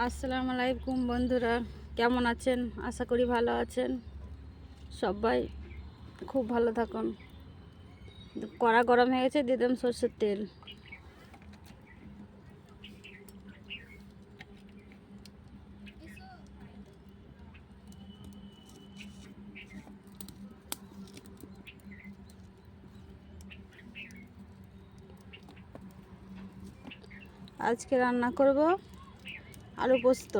আসসালামু আলাইকুম বন্ধুরা, কেমন আছেন? আশা করি ভালো আছেন। সবাই খুব ভালো থাকুন। কড়া গরম হয়ে গেছে, দিয়ে দিলাম সর্ষের তেল। আজকে রান্না করব আলু পোস্ত।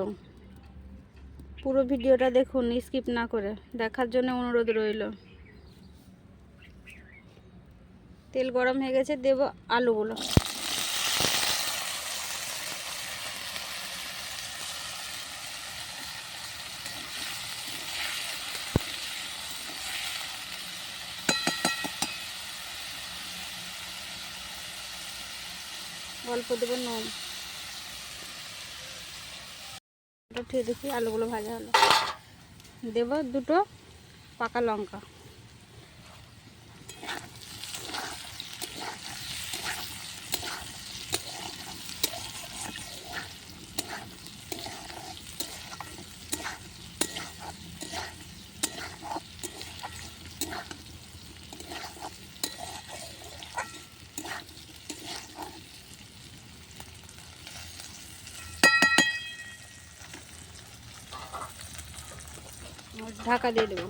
পুরো ভিডিওটা দেখুন, স্কিপ না করে। দেখার জন্য অনুরোধ রইল। তেল গরম হয়ে গেছে, দেব আলুগুলো। অল্প দেবো নুন। উঠিয়ে দেখি আলুগুলো ভাজা হলো। দেব দুটো পাকা লঙ্কা। ঢাকা দিয়ে দেবো।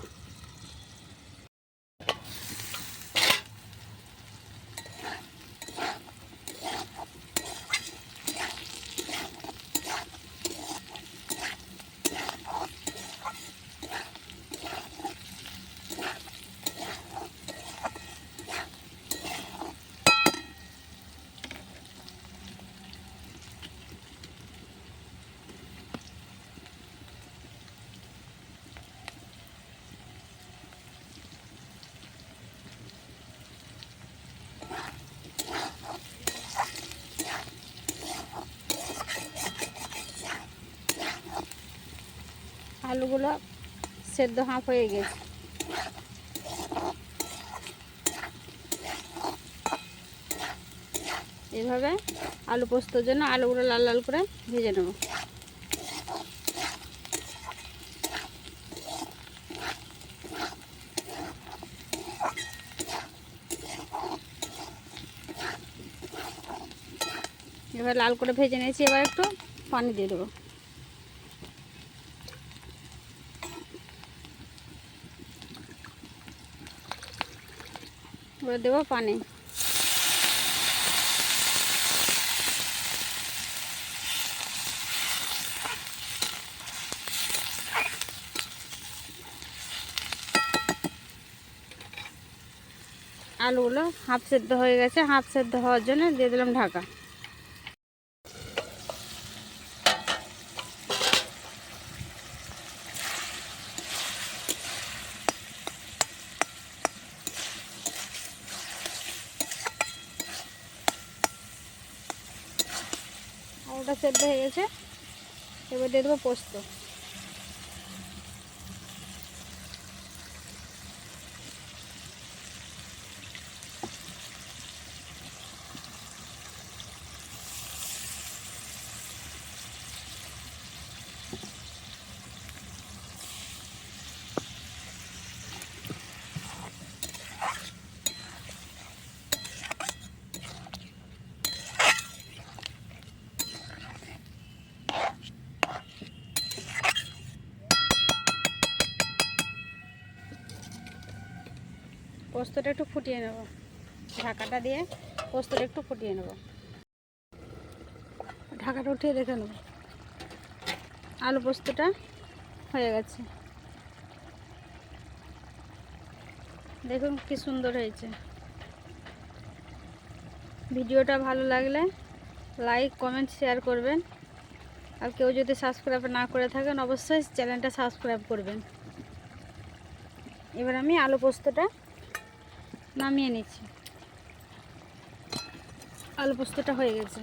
আলুগুলো সেদ্ধ হাঁপ হয়ে গেছে। এভাবে আলু পোস্তর জন্য আলুগুলো লাল লাল করে ভেজে নেব। এবার লাল করে ভেজে নিয়েছি, এবার একটু পানি দিয়ে দেবো। এবার দেবো পানি। আলুগুলো হাফ সেদ্ধ হয়ে গেছে, হাফ সেদ্ধ হওয়ার জন্য দিয়ে দিলাম ঢাকা। আলুটা সেদ্ধ হয়ে গেছে। এবার দিয়ে দেবো পোস্ত। পোস্তটা একটু ফুটিয়ে নেব। ঢাকাটা দিয়ে পোস্তটা একটু ফুটিয়ে নেব। ঢাকাটা উঠিয়ে রেখে নেব। আলু পোস্তটা হয়ে গেছে। দেখুন কি সুন্দর হয়েছে। ভিডিওটা ভালো লাগলে লাইক, কমেন্ট, শেয়ার করবেন। আর কেউ যদি সাবস্ক্রাইব না করে থাকেন, অবশ্যই চ্যানেলটা সাবস্ক্রাইব করবেন। এবার আমি আলু পোস্তটা নামিয়ে নিচ্ছি। আলু পোস্তটা হয়ে গেছে।